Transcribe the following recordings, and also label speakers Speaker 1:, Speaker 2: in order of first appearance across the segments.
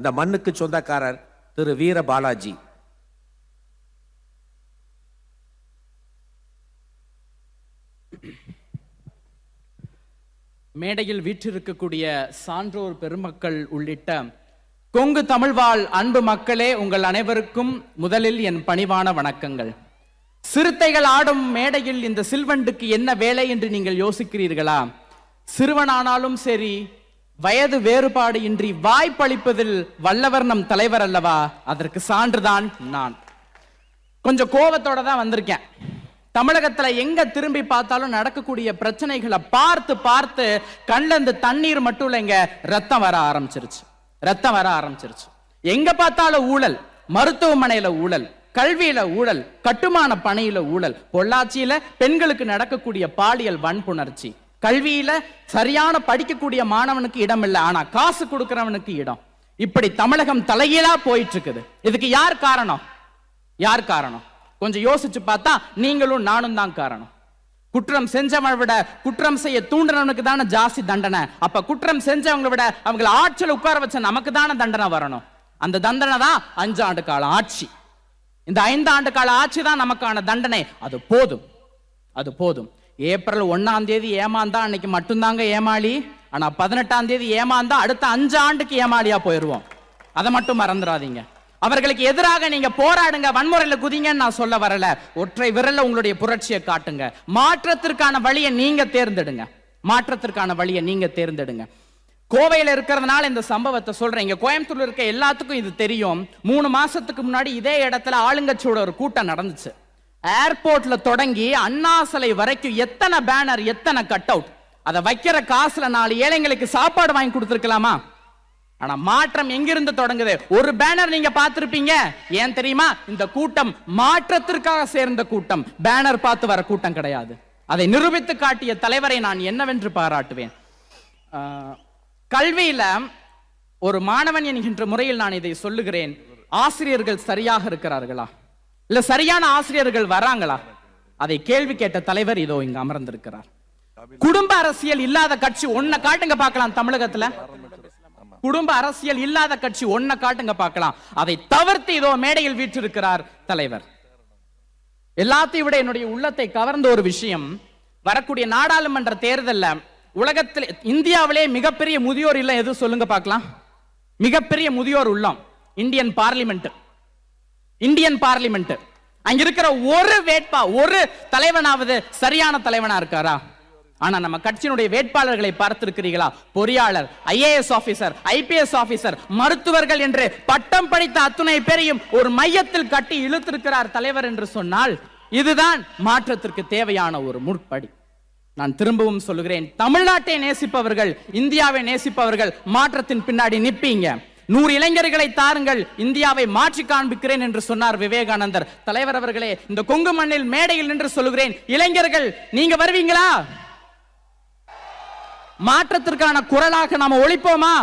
Speaker 1: இந்த மண்ணுக்கு சொந்தக்காரர் திரு வீர பாலாஜி.
Speaker 2: மேடையில் வீற்றிருக்கக்கூடிய சான்றோர் பெருமக்கள் உள்ளிட்ட கொங்கு தமிழ்வாழ் அன்பு மக்களே உங்கள் அனைவருக்கும் முதலில் என் பணிவான வணக்கங்கள். சிறுத்தைகள் ஆடும் மேடையில் இந்த சில்வண்டுக்கு என்ன வேலை என்று நீங்கள் யோசிக்கிறீர்களா? சிறுவனானாலும் சரி வயது வேறுபாடு இன்றி வாய்ப்பளிப்பதில் வல்லவர் நம் தலைவர் அல்லவா? அதற்கு சான்றுதான் நான். கொஞ்சம் கோபத்தோட தான் வந்திருக்கேன். தமிழகத்துல எங்க திரும்பி பார்த்தாலும் நடக்கக்கூடிய பிரச்சனைகளை பார்த்து பார்த்து கண்ல இருந்து தண்ணீர் மட்டும் இல்லைங்க ரத்தம் வர ஆரம்பிச்சிருச்சு. ரத்தம் வர ஆரம்பிச்சிருச்சு. எங்க பார்த்தாலும் ஊழல் மருத்துவமனையில ஊழல் கல்வியில ஊழல் கட்டுமான பணியில ஊழல் பொள்ளாச்சியில பெண்களுக்கு நடக்கக்கூடிய பாலியல் வன்புணர்ச்சி. கல்வியில சரியான படிக்கக்கூடிய மாணவனுக்கு இடம் இல்லை ஆனா காசு கொடுக்கிறவனுக்கு இடம். இப்படி தமிழகம் தலைகீழா போயிட்டு இருக்குது இதுக்கு யார் காரணம்? யார் காரணம்? கொஞ்சம் யோசிச்சு பார்த்தா நீங்களும் நானும் தான் காரணம். குற்றம் செஞ்சவனை விட குற்றம் செய்ய தூண்டுறவனுக்கு தானே ஜாஸ்தி தண்டனை. அப்ப குற்றம் செஞ்சவங்களை விட அவங்களை ஆட்சியில் உட்கார வச்ச நமக்கு தானே தண்டனை வரணும். அந்த தண்டனை தான் அஞ்சு ஆண்டு கால ஆட்சி. இந்த ஐந்து ஆண்டு கால ஆட்சி தான் நமக்கான தண்டனை. அது போதும். அது போதும். ஏப்ரல் ஒன்னாம் தேதி ஏமாந்தா அன்னைக்கு மட்டும்தாங்க ஏமாளி. ஆனா பதினெட்டாம் தேதி ஏமாந்தா அடுத்த அஞ்சு ஆண்டுக்கு ஏமாளியா போயிருவோம். அதை மட்டும் மறந்துடாதீங்க. அவர்களுக்கு எதிராக நீங்க போராடுங்க வன்முறையில குதிங்கன்னு நான் சொல்ல வரல. ஒற்றை விரல்ல உங்களுடைய புரட்சியை காட்டுங்க. மாற்றத்திற்கான வழியை நீங்க தேர்ந்தெடுங்க. மாற்றத்திற்கான வழியை நீங்க தேர்ந்தெடுங்க. கோவையில் இருக்கிறதுனால இந்த சம்பவத்தை சொல்றேன். இங்க கோயம்புத்தூர்ல இருக்க எல்லாத்துக்கும் இது தெரியும். மூணு மாசத்துக்கு முன்னாடி இதே இடத்துல ஆளுங்கட்சியோட ஒரு கூட்டம் நடந்துச்சு. ஏர்போர்ட்ல தொடங்கி அண்ணா சிலை வரைக்கும் எத்தனை பேனர் எத்தனை கட் அவுட் அதை வைக்கிற காசுல நாலு ஏழைங்களுக்கு சாப்பாடு வாங்கி கொடுத்துருக்கலாமா? ஆனா மாற்றம் எங்கிருந்து தொடங்குது? ஒரு பேனர் நீங்க பார்த்திருப்பீங்க. ஏன் தெரியுமா? இந்த கூட்டம் மாற்றத்திற்காக சேர்ந்த கூட்டம். பேனர் பார்த்து வர கூட்டம் கிடையாது. அதை நிரூபித்து காட்டிய தலைவரை நான் என்னவென்று பாராட்டுவேன். ஆஹ், கல்வியில ஒரு மாணவன் என்கின்ற முறையில் நான் இதை சொல்லுகிறேன். ஆசிரியர்கள் சரியாக இருக்கிறார்களா? இல்ல சரியான ஆசிரியர்கள் வராங்களா? அதை கேள்வி கேட்ட தலைவர் இதோ இங்க அமர்ந்திருக்கிறார். குடும்ப அரசியல் இல்லாத கட்சி ஒன்ன காட்டுங்க பார்க்கலாம் தமிழகத்துல. குடும்ப அரசியல் இல்லாத கட்சி ஒன்ன காட்டுங்க பார்க்கலாம். அதை தவிர்த்து இதோ மேடையில் வீற்றிருக்கிறார் தலைவர். எல்லாத்தையும் விட என்னுடைய உள்ளத்தை கவர்ந்த ஒரு விஷயம் வரக்கூடிய நாடாளுமன்ற தேர்தல்ல உலகத்தில் இந்தியாவிலே மிகப்பெரிய முதியோர் இல்லம் எது சொல்லுங்க பார்க்கலாம். மிகப்பெரிய முதியோர் உள்ளம் இந்தியன் பார்லிமெண்ட். இந்தியன் பார்லிமெண்ட் அங்க இருக்கிற ஒரு வேட்பா ஒரு தலைவனாவது சரியான தலைவனா இருக்காரா? ஆனா நம்ம கட்சியினுடைய வேட்பாளர்களை பார்த்திருக்கிறீர்களா? பொறியாளர் ஐஏஎஸ் ஆபீசர் ஐபிஎஸ் ஆபீசர் மருத்துவர்கள் என்று பட்டம் படித்த அத்துணை பேரையும் ஒரு மையத்தில் கட்டி இழுத்திருக்கிறார் தலைவர் என்று சொன்னால் இதுதான் மாற்றத்திற்கு தேவையான ஒரு முற்படி. நான் திரும்பவும் சொல்லுகிறேன் தமிழ்நாட்டை நேசிப்பவர்கள் இந்தியாவை நேசிப்பவர்கள் மாற்றத்தின் பின்னாடி நிற்பீங்க நூறு இளைஞர்களை தாருங்கள் இந்தியாவை மாற்றி காண்பிக்கிறேன் என்று சொன்னார் விவேகானந்தர். தலைவர் அவர்களே இந்த கொங்கு மண்ணில் மேடையில் நின்று சொல்லுகிறேன். இளைஞர்கள் நீங்க வருவீங்களா? மாற்றத்திற்கான குரலாக நாம ஒழிப்போமா?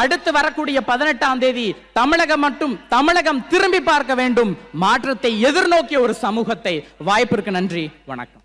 Speaker 2: அடுத்து வரக்கூடிய பதினெட்டாம் தேதி தமிழகம் மட்டும் தமிழகம் திரும்பி பார்க்க வேண்டும். மாற்றத்தை எதிர்நோக்கிய ஒரு சமூகத்தை. வாய்ப்பிற்கு நன்றி வணக்கம்.